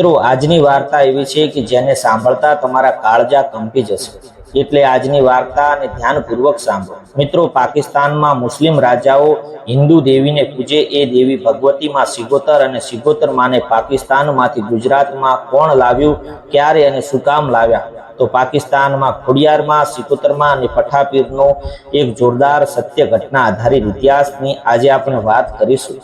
મિત્રો, આજની વાર્તા એવી છે કે જેને સાંભળતા તમારા કાળજા કંપી જશે. એટલે આજની વાર્તા અને ધ્યાનપૂર્વક સાંભળો. મિત્રો, પાકિસ્તાનમાં મુસ્લિમ રાજાઓ હિન્દુ દેવીને પૂજે એ દેવી ભગવતીમાં સિગોતર અને સિગોતર માને પાકિસ્તાનમાંથી ગુજરાતમાં કોણ લાવ્યું, ક્યારે અને શું કામ લાવ્યા? તો પાકિસ્તાનમાં ખોડિયારમાં, સિકોતરમાં અને પઠાપીરનો એક જોરદાર સત્ય ઘટના આધારિત ઇતિહાસની આજે આપણે વાત કરીશું.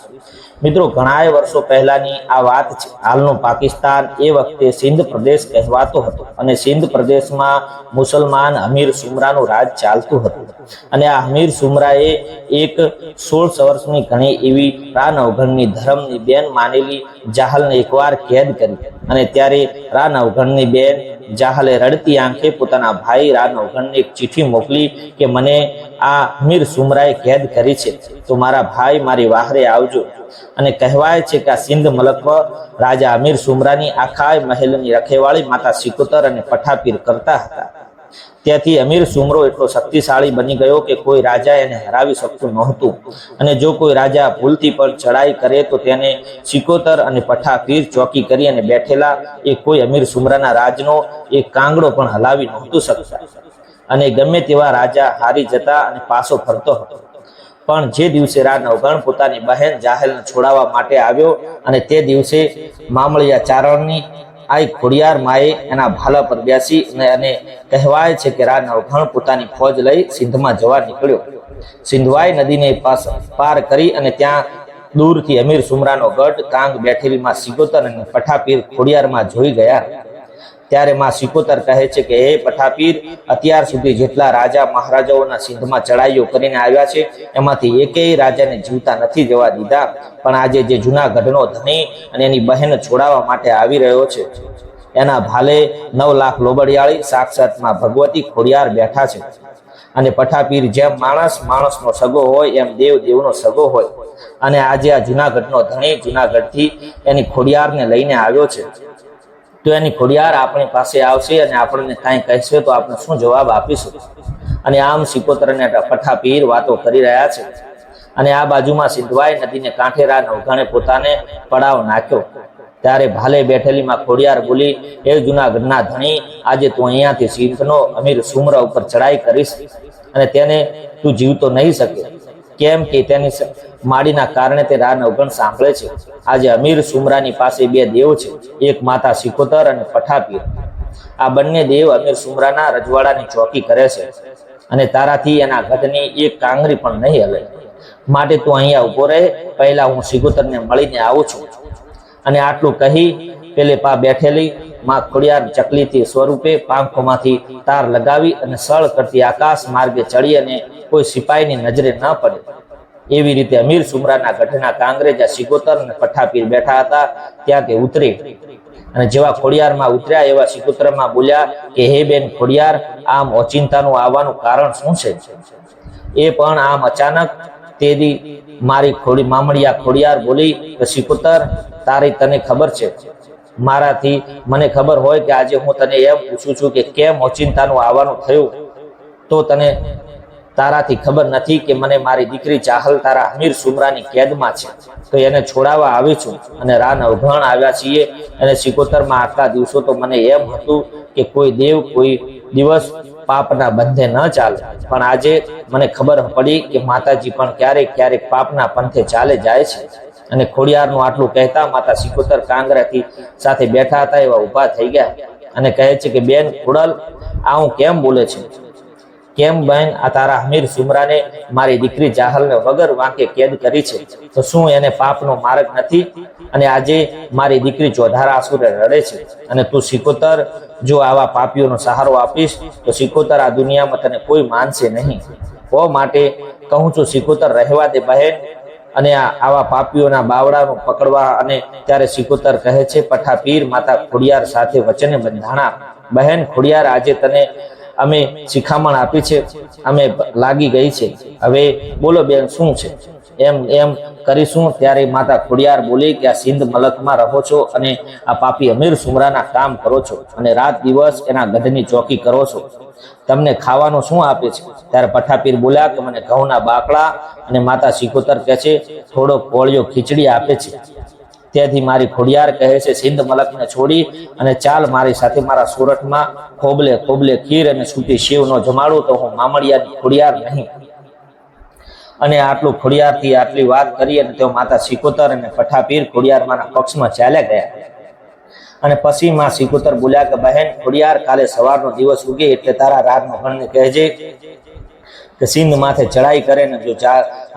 મિત્રો, ઘણાય વર્ષો પહેલાની આ વાત છે. હાલનું પાકિસ્તાન એ વખતે સિંધ પ્રદેશ કહેવાતો હતો અને સિંધ પ્રદેશમાં મુસલમાન અમીર સુમરાનું રાજ ચાલતું હતું. અને આ અમીર સુમરાએ એક સોળ વર્ષની ઘણી એવી રાન અવઘણની ધર્મની બેન માનેલી જાહલને એકવાર કેદ કરી અને ત્યારે રાન અવઘણની બેન જાહલે રડતી આંખે પોતાના ભાઈ રા નવઘણને એક ચિઠ્ઠી મોકલી કે મને આ મીર સુમરાએ કેદ કરી છે, તો મારા ભાઈ મારી વાહરે આવજો. અને કહેવાય છે કે આ સિંધ મલકમાં રાજા અમીર સુમરાની આખાય મહેલની રખેવાળી માતા સિકોતર અને પઠાપીર કરતા હતા. ત્યાંથી અમીર સુમરો એટલો શક્તિશાળી બની ગયો કે કોઈ રાજા એને હરાવી શકતું નહોતું. અને જો કોઈ રાજા ભૂલથી પર ચડાઈ કરે તો તેને સિકોતર અને પઠાપીર ચોકી કરી અને બેઠેલા એ કોઈ અમીર સુમરાના રાજનો એક કાંગડો પણ હલાવી નહોતું શકતા. અને ગમે તેવા રાજા હારી જતા અને પાછો ફરતો હતો. પણ જે દિવસે રા નવગણ પોતાની બહેન જાહેલને છોડાવવા માટે આવ્યો અને તે દિવસે મામળિયા ચારણની આ ખોડિયાર માએ એના ભાલા પર બેસી અને એને કહેવાય છે કે રા નવઘણ પોતાની ફોજ લઈ સિંધમાં જવા નીકળ્યો. સિંધવાઈ નદીને પાર કરી અને ત્યાં દૂરથી અમીર સુમરાનો ગઢ કાંગ બેઠેલીમાં સિગોતર અને પઠાપીર ખોડિયારમાં જોઈ ગયા. ત્યારે માં સિકોતર કહે છે કે, હે પઠાપીર, અત્યાર સુધી જેટલા રાજા મહારાજાઓના સિંધમાં ચડાઈઓ કરીને આવ્યા છે, એમાંથી એકેય રાજાને જીવતા નથી જવા દીધા. પણ આજે જે જૂનાગઢનો ધણી અને એની બહેન છોડાવવા માટે આવી રહ્યો છે, એના ભાલે નવ લાખ લોબડિયાળી સાક્ષાતમાં ભગવતી ખોડિયાર બેઠા છે. અને પઠાપીર જેમ માણસ, માણસનો સગો હોય, એમ દેવ દેવનો સગો હોય. અને આજે આ જૂનાગઢનો ધણી જૂનાગઢથી એની ખોડિયારને લઈને આવ્યો છે. તો એની ખોડિયાર આપણી પાસે આવશે અને આપણને કાંઈ કહેશે તો આપણે શું જવાબ આપીશું? અને આમ સિકોતર અને પઠાપીર વાતો કરી રહ્યા છે. અને આ બાજુમાં સિંધવાઈ નદીને કાંઠે રા નવઘાણે પોતાને પડાવ નાખ્યો. ત્યારે ભાલે બેઠેલીમાં ખોડિયાર બોલી, એ જુનાગઢના ધણી, આજે તું અહીંયાથી સિંધનો અમીર સુમરા ઉપર ચડાઈ કરીશ અને તેને તું જીવતો નહીં શકે. કેમ કે તેની માડીના કારણે તે રાન અવગણ સાંભળે છે. આજે અમીર સુમરાની પાસે બે દેવ છે. એક માતા સિકોતર અને પઠાપીર. આ બંને દેવ અમીર સુમરાના રજવાડાની ચોકી કરે છે. અને તારાથી એના ગઢની એક કાંગરી પણ નહીં હલે. માટે તું અહીંયા ઊભો રહે. પહેલા હું સિકોતરને મળીને આવું છું. અને આટલું કહી પેલે પા બેઠેલી માં ખોડિયાર ચકલીથી સ્વરૂપે પાંખોમાંથી તાર લગાવી અને સળ કરતી આકાશ માર્ગે ચડી અને કોઈ સિપાહીની નજરે ન પડે. એવી રીતે અમીર સુમરાના ગઢના કાંગ્રેજા સિકોતર અને પઠાપીર બેઠા હતા, ત્યાં તે ઉતરી. અને જેવા ખોડિયારમાં ઉતર્યા, એવા સિકોતરમાં બોલ્યા કે, હે બેન ખોડિયાર, આમ ઓચિંતાનું આવવાનું કારણ શું છે? એ પણ આમ અચાનક તેદી મારી ખોડી, મામડિયા ખોડિયાર બોલી કે, સિકોતર, તારી તને ખબર છે? મારાથી મને ખબર હોય કે આજે હું તને એમ પૂછું છું કે કેમ ઓચિંતાનું આવવાનું થયું? તો તને તારાથી ખબર નથી કે મને મારી દીકરી ચાહલ તારા અમીર સુમરાની કેદમાં છે. તો એને છોડાવવા આવી છું અને રાન અવઘણ આવ્યા છીએ અને સિકોતરમાં આટલા દિવસો તો મને એમ હતું કે કોઈ દેવ, કોઈ દિવસ પાપના બંધે ન ચાલે. પણ આજે મને ખબર પડી કે માતાજી પણ ક્યારેક ક્યારેક પાપના પંથે ચાલે જાય છે. અને ખોડિયારનું આટલું કહેતા માતા સિકોતર કાંગરાથી સાથે બેઠા હતા એવા ઊભા થઈ ગયા. અને કહે છે કે, બેન, ખોડલ, આ હું કેમ બોલે છે? કેમ બેન? આ તારા હમીર સુમરાને મારી દીકરી જાહલને વગર વાંકે કેદ કરી છે. તો શું એને પાપનો માર્ગ નથી? અને આજે મારી દીકરી ચોધારા આસુરે રડે છે. અને તું સિકોતર જો આવા પાપીઓનો સહારો આપીશ, તો સિકોતર આ દુનિયામાં તને કોઈ માનશે નહીં. ઓ માટે કહું છું, સિકોતર રહેવા દે બહેન. અને આવા પાપીઓના બાવડાનું પકડવા અને ત્યારે સિકોતર કહે છે પઠા પીર માતા ખોડિયાર સાથે વચને બંધાણા. બહેન, ખોડિયાર આજે તને અમે શિખામણ આપી છે, અમે લાગી ગઈ છે. હવે બોલો બેન, શું છે? એમ એમ કરીશું ત્યારે માતા ખોડિયાર બોલી કે આ સિંધ મલકમાં રહો છો અને આ પાપી અમીર સુમરાના કામ કરો છો અને રાત દિવસ એના ગધની ચોકી કરો છો. તમને ખાવાનું શું આપે છે? ત્યારે પઠાપીર બોલ્યા કે મને ઘઉંના બાકડા અને માતા સિકોતર કહે છે, થોડો કોળિયો ખીચડી આપે છે. તેથી મારી ખોડિયાર કહે છે, સિંધ મલકને છોડી અને ચાલ મારી સાથે મારા સુરતમાં ખોબલે ખોબલે ખીર અને છૂટી શિવનો જમાડું તો હું મામડિયાની ખોડિયાર નહીં. અને આટલું ખોડિયારથી આટલી વાત કરી અને તેઓ માતા સિકોતર અને પઠાપીર ખોડિયારમાંના પક્ષમાં ચાલ્યા ગયા. અને પછી માં સિકોતર બોલ્યા કે, બહેન, ખોડિયાર કાલે સવારનો દિવસ ઉગે એટલે તારા રાતનો ગણને કહેજે. કે સિંધ માથે ચડાઈ કરે ને જો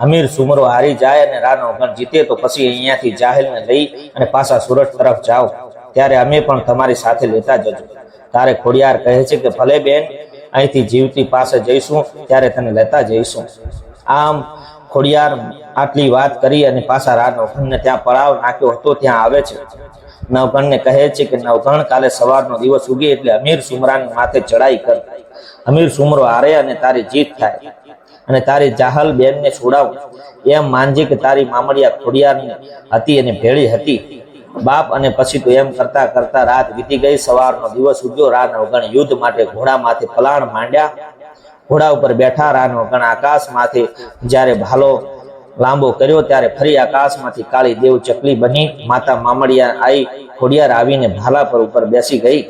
અમીર સુમરો હારી જાય અને રાનો ગણ જીતે, તો પછી અહીંયાથી જાહેલને લઈ અને પાછા સુરત તરફ જાઓ. ત્યારે અમે પણ તમારી સાથે લેતા જજો. તારે ખોડિયાર કહે છે કે, ભલે બેન, અહીંથી જીવતી પાસે જઈશું, ત્યારે તને લેતા જઈશું. આમ ખોડિયાર આટલી વાત કરી અને પાછા રા નવઘણને ત્યાં પડાવ નાખ્યો હતો, ત્યાં આવે છે. નવઘણને કહે છે કે, નવઘણ કાલે સવારનો દિવસ ઉગે એટલે અમીર સુમરાની માથે ચડાઈ કર. અમીર સુમરો હારે અને તારી જીત થાય. અને તારી જાહલ બેનને છોડાવું. એમ માનજી કે તારી મામડિયા ખોડિયારની હતી અને ભેળી હતી. બાપ અને પછી તો એમ કરતા કરતા રાત વીતી ગઈ. સવારનો દિવસ ઉગ્યો. રાન નવગણ યુદ્ધ માટે ઘોડામાંથી પલાણ માંડ્યા. ઘોડા ઉપર બેઠા. રાન નવગણ આકાશમાંથી જ્યારે ભાલો લાંબો કર્યો ત્યારે ફરી આકાશમાંથી કાળી દેવ ચકલી બની. માતા મામડિયા આઈ ખોડિયાર આવીને ભાલા પર ઉપર બેસી ગઈ.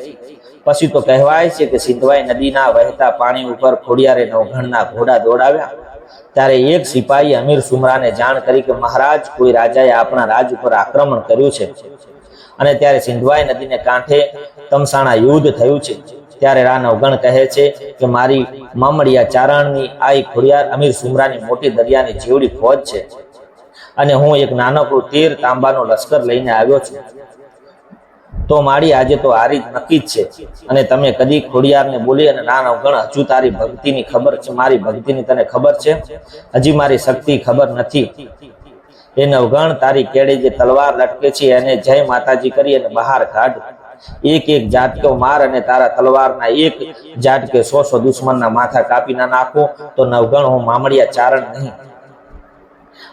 પછી તો કહેવાય છે કે સિંધવાઈ નદીના વહેતા પાણી ઉપર ખોડિયારે નવઘણના ઘોડા દોડાવ્યા. ત્યારે એક સિપાહી અમીર સુમરાને જાણ કરી કે મહારાજ, કોઈ રાજાએ આપણા રાજ ઉપર આક્રમણ કર્યું છે. અને ત્યારે સિંધવાઈ નદીને કાંઠે તમસાણા યુદ્ધ થયું છે. ત્યારે રા નવગણ કહે છે કે મારી મામડિયા ચારણની આઈ ખોડિયાર અમીર સુમરાની મોટી દરિયાની જેવડી ફોજ છે. અને હું એક નાનકડું તીર તાંબાનો લશ્કર લઈને આવ્યો છું. તો મારી આજે તો આ રીત નક્કી જ છે. અને તમે કદી ખોડિયારને બોલી અને ના અવગણ હજુ તારી ભક્તિની ખબર છે, મારી ભક્તિની તને ખબર છે? હજી મારી શક્તિ ખબર નથી. એ નવગણ તારી કેડે જે તલવાર લટકે છે, એને જય માતાજી કરી અને બહાર કાઢ. એક એક જાટકો માર અને તારા તલવારના એક જાટકે સો સો દુશ્મનના માથા કાપી ના નાખો. તો નવગણ હું મામડિયા ચારણ નહીં.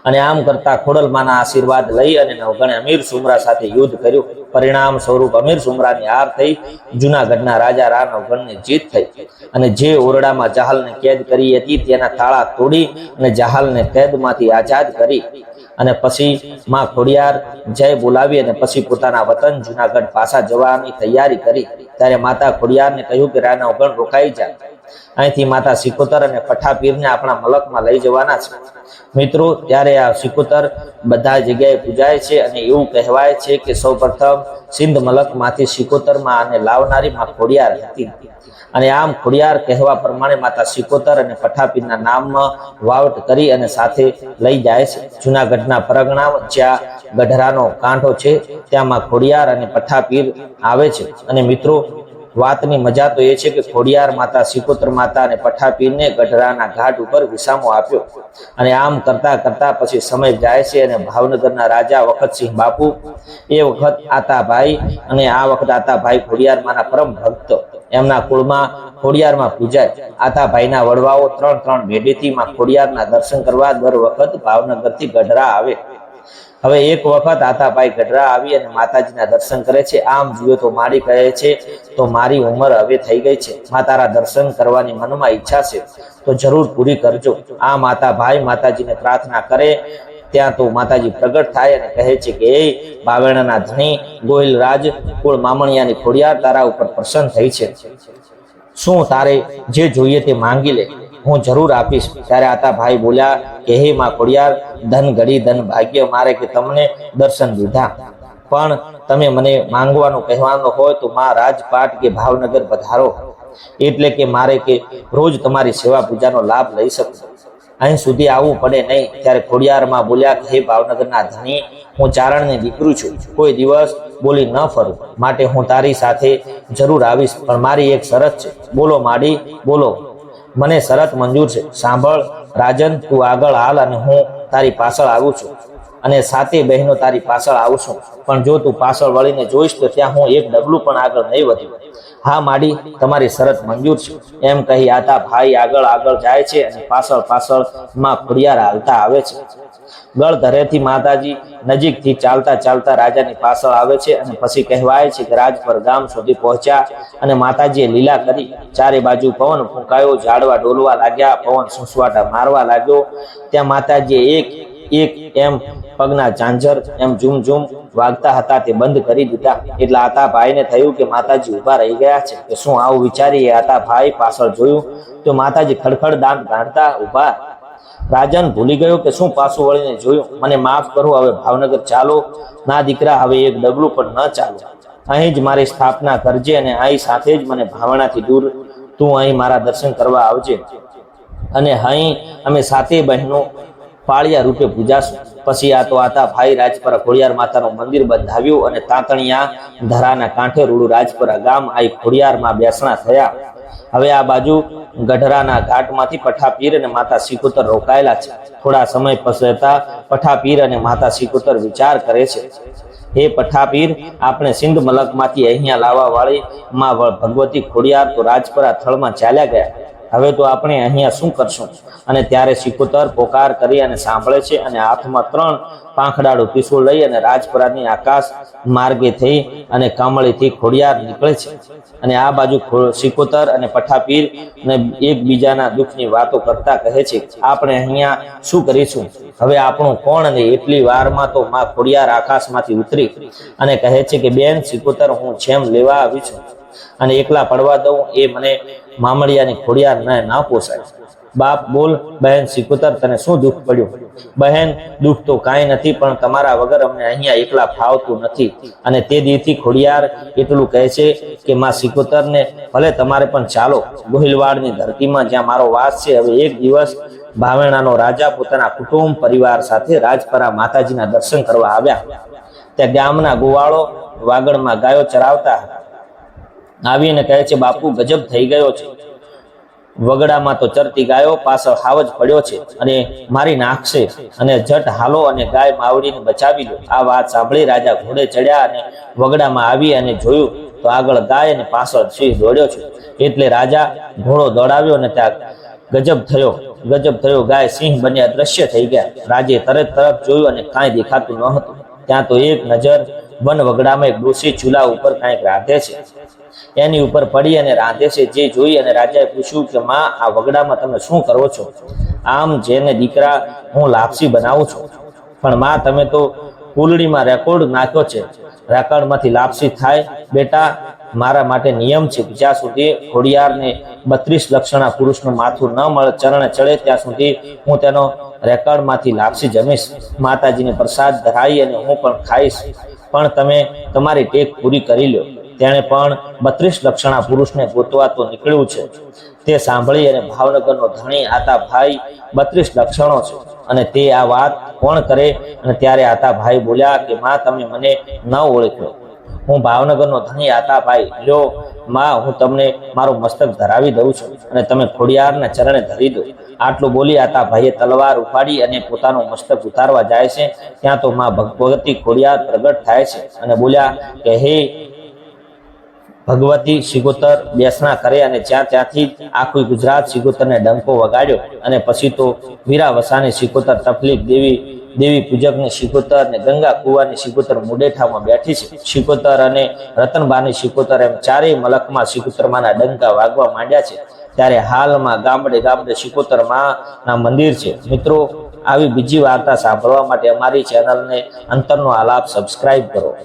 અને આમ કરતા ખોડલમાના આશીર્વાદ લઈ અને નવગણે અમીર સુમરા સાથે યુદ્ધ કર્યું. પરિણામ સ્વરૂપ અમીર સુમરાની હાર થઈ. જુનાગઢના રાજા રા નવગણની જીત થઈ. અને જે ઓરડામાં જહાલને કેદ કરી હતી, તેના તાળા તોડી અને જહાલને કેદમાંથી આઝાદ કરી. અને પછી માં ખોડિયાર જય બોલાવી અને પછી પોતાના વતન જુનાગઢ પાછા જવાની તૈયારી કરી. ત્યારે માતા ખોડિયારને કહ્યું કે રાના ઉગણ રોકાઈ જાય અહીંથી માતા સિકુતર અને પઠાપીરને આપણા મલકમાં લઈ જવાના છે. મિત્રો, ત્યારે આ સિકુતર બધા જગ્યાએ પૂજાય છે અને એવું કહેવાય છે કે સૌપ્રથમ સિંધ મલકમાંથી સિકોતરમાં આને લાવનારી ખોડિયાર હતી. અને આમ ખોડિયાર કહેવા પ્રમાણે માતા સિકોતર અને પઠાપીરના નામમાં વાવટ કરી અને સાથે લઈ જાય છે. જુનાગઢના પરગણા જ્યાં ગઢરાનો કાંઠો છે, ત્યાં માં ખોડિયાર અને પઠાપીર આવે છે. અને મિત્રો વાતની મજા તો એ છે કે ખોડિયાર માતા સિકોતર માતા અને પઠાપીરને ગઢરાના ઘાટ ઉપર વિસામો આપ્યો. અને આમ કરતા કરતા પછી સમય જાય છે અને ભાવનગરના રાજા વખતસિંહ બાપુ, એ વખત આતાભાઈ અને આ વખત આતાભાઈ ખોડિયારમાંના પરમ ભક્ત. એમના કુળમાં ખોડિયારમાં પૂજાય. આતાભાઈના વડવાઓ ત્રણ ત્રણ ભેટીથી માં ખોડિયારના દર્શન કરવા દર વખત ભાવનગરથી ગઢરા આવે. હવે એક વખત આતાભાઈ ગઢરા આવી અને માતાજીના દર્શન કરે છે. આમ જુઓ તો મારી કહે છે, તો મારી ઉંમર હવે થઈ ગઈ છે. માતારા દર્શન કરવાની મનમાં ઈચ્છા છે. તો જરૂર પૂરી કરજો. આ માતાભાઈ માતાજીને પ્રાર્થના કરે. ત્યાં તો માતાજી પ્રગટ થાય અને કહે છે કે, એ બાવેણાના ધણી ગોહિલ રાજ, કુળ મામણિયાની ખોડિયાર તારા ઉપર પ્રસન્ન થઈ છે. શું તારે જે જોઈએ તે માંગી લે? હું જરૂર આપીશ. ત્યારે આતા ભાઈ બોલ્યા કે, હે માં ખોડિયાર, ધન ઘડી, ધન ભાગ્ય મારે કે તમને દર્શન દીધા. પણ તમે મને માંગવાનું કહેવાનું હોય તો માં રાજપાટ કે ભાવનગર પધારો. એટલે કે મારે કે રોજ તમારી સેવા પૂજાનો લાભ લઈ શકું. અહીં સુધી આવવું પડે નહીં. ત્યારે ખોડિયારમાં બોલ્યા કે, હે ભાવનગરના ધણી હું ચારણને દીકરું છું. કોઈ દિવસ બોલી ન ફરું. માટે હું તારી સાથે જરૂર આવીશ. પણ મારી એક શરત છે. બોલો માડી, બોલો. મને શરત મંજૂર છે. સાંભળ, રાજન, તું આગળ હાલ અને હું તારી પાછળ આવું છું. અને સાતે બહેનો તારી પાછળ આવશું. પણ જો તું પાછળ વળીને જોઈશ તો ત્યાં હું એક ડગલું પણ આગળ નહીં વધ્યું હા, માડી, તમારી શરત મંજૂર છે. એમ કહી આતા ભાઈ આગળ આગળ જાય છે અને પાછળ પાછળમાં ખોડિયાર હાલતા આવે છે. ગળધરેથી માતાજી નજીકથી ચાલતા ચાલતા રાજાની પાછળ આવે છે અને પછી કહેવાય છે કે રાજપર ગામ સુધી પહોંચ્યા અને માતાજીએ લીલા કરી. ચારે બાજુ પવન ફૂંકાયો, ઝાડવા ડોલવા લાગ્યા, પવન સુસવાટા મારવા લાગ્યો. ત્યાં માતાજીએ એક એક એમ પગના ઝાંઝર એમ ઝૂમ ઝૂમ વાગતા હતા તે બંધ કરી દીધા. એટલે આતા ભાઈને થયું કે માતાજી ઊભા રહી ગયા છે. કે શું આવું વિચારી એ આતા ભાઈ પાછળ જોયું તો માતાજી ખડખડ દાંત ગાંઠતા ઊભા. રાજન ભૂલી ગયો કે શું પાછું વળીને જોયું? મને માફ કરો, હવે ભાવનગર ચાલો. ના દીકરા, હવે એક ડગલું પણ ન ચાલો. અહીં જ મારી સ્થાપના કરજે અને અહીં સાથે જ મને ભાવનાથી દૂર. તું અહીં મારા દર્શન કરવા આવજે. અને અહીં અમે સાતે બહેનો પાળિયા રૂપે પૂજાશું પછી આ તો આતા ભાઈ રાજપરા ખોડિયાર માતાનું મંદિર બંધાવ્યું અને તાંતણિયા ધરાના કાંઠે રૂડું રાજપરા ગામ આઈ ખોડિયારમાં બેસણા થયા. હવે આ બાજુ ગઢરાના ઘાટમાંથી પઠાપીર અને માતા સિકોતર રોકાયેલા છે. થોડા સમય પસરતા પઠાપીર અને માતા સિકુતર વિચાર કરે છે. હે પઠાપીર, આપણે સિંધ મલકમાંથી અહીંયા લાવવા વાળી માં ભગવતી ખોડિયાર તો રાજપરા થળમાં ચાલ્યા ગયા. હવે તો આપણે અહીંયા શું કરશું? અને ત્યારે સિકોતર પોકાર કરી અને સાંભળે છે અને હાથમાં ત્રણ પાંખડાળું પીસું લઈ અને રાજપરાની આકાશ માર્ગે થઈ અને કમળીથી ખોડિયાર નીકળે છે. અને આ બાજુ સિકોતર અને પઠાપીર ને એકબીજાના દુઃખની વાતો કરતા કહે છે, આપણે અહીંયા શું કરીશું? હવે આપણું કોણ ને એટલી વારમાં તો માં ખોડિયાર આકાશમાંથી ઉતરી. અને કહે છે કે, બેન સિકોતર હું જેમ લેવા આવી છું. અને એકલા પડવા દઉં એ મને મામડિયાની ખોડિયાર ન ના પોસાય બાપ બોલ, બહેન સિકુતર તને શું દુઃખ પડ્યું? બહેન, દુઃખ તો કાંઈ નથી, પણ તમારા વગર અમને અહીંયા એકલા ફાવતું નથી. અને તે દીથી ખોડિયાર એટલું કહે છે કે માં સિકુતરને ભલે તમારે પણ ચાલો, ગોહિલવાડની ધરતીમાં જ્યાં મારો વાસ છે, હવે એક દિવસ ભાવેણાનો રાજા પોતાના કુટુંબ પરિવાર સાથે રાજપરા માતાજીના દર્શન કરવા આવ્યા. ત્યાં ગામના ગોવાળો વાગડમાં ગાયો ચરાવતા હતા. આવીને કહે છે, બાપુ, ગજબ થઈ ગયો છે. વગડામાં તો ચરતી ગાયો પાછળ હાવ જ પડ્યો છે અને મારી નાખશે અને જટ હાલો અને ગાય માવડીને બચાવી લો. આ વાત સાંભળી રાજા ઘોડે ચડ્યા અને વગડામાં આવી અને જોયું તો આગળ ગાય અને પાછળ સિંહ દોડ્યો છે. એટલે રાજા ઘોડો દોડાવ્યો અને ત્યાં ગજબ થયો. ગજબ થયો, ગાય, સિંહ બન્યા દ્રશ્ય થઈ ગયા. રાજે તરત તરફ જોયું અને કાંઈ દેખાતું ન હતું. ત્યાં તો એક નજર વન એક ડોસી ચૂલા ઉપર કાંઈક રાંધે છે. એની ઉપર પડી અને રાંધે છે. જે જોઈ અને રાજાએ પૂછ્યું કે, માં, આ વગડામાં તમે શું કરો છો? આમ જેને દીકરા હું લાપસી બનાવું છું. પણ માં, તમે તો કુલડીમાં રેકોર્ડ નાખ્યો છે. રેકોર્ડમાંથી લાપસી થાય. બેટા, મારા માટે નિયમ છે જ્યાં સુધી ખોડિયારને બત્રીસ લક્ષણા પુરુષનું માથું ન મળે, ચરણે ચડે, ત્યાં સુધી હું તેનો રેકોર્ડમાંથી લાપસી જમીશ. માતાજીને પ્રસાદ ધરાઈ અને હું પણ ખાઈશ. પણ તમે તમારી ટેક પૂરી કરી લો. તેણે પણ બત્રીસ લક્ષણા પુરુષને ગોતવા તો નીકળ્યું છે. તે સાંભળી અને ભાવનગરનો ધણી આતા ભાઈ બત્રીસ લક્ષણો છે. અને તે આ વાત કોણ કરે? અને ત્યારે આતા ભાઈ બોલ્યા કે, માં, તમે મને ન ઓળખ્યો હું ભાવનગરનો ધણી આતા ભાઈ લ્યો, માં, હું તમને મારું મસ્તક ધરાવી દઉં છું અને તમે ખોડિયારના ચરણે ધરી દો. આટલું બોલી આતા ભાઈએ તલવાર ઉપાડી અને પોતાનું મસ્તક ઉતારવા જાય છે. ત્યાં તો માં ભગવતી ખોડિયાર પ્રગટ થાય છે અને બોલ્યા કે, હે ભગવતી શિગોતર, બેસણા કરે અને જ્યાં ત્યાંથી જ આખું ગુજરાત શિગોતરને ડંકો વગાડ્યો અને પછી તો વીરાવસાને શિગોતર તકલીફ દેવી દેવી પૂજકની શિકોતર અને ગંગા કુવાની શિકોતર મુડેઠામાં બેઠી છે. શિકોતર અને રતનબાની શિકોતર એમ ચારેય મલકમાં સિકોતરમાંના ડંકા વાગવા માંડ્યા છે. ત્યારે હાલમાં ગામડે ગામડે સિકોતરમાં માના મંદિર છે. મિત્રો, આવી બીજી વાર્તા સાંભળવા માટે અમારી ચેનલને અંતરનો આલાપ સબસ્ક્રાઈબ કરો.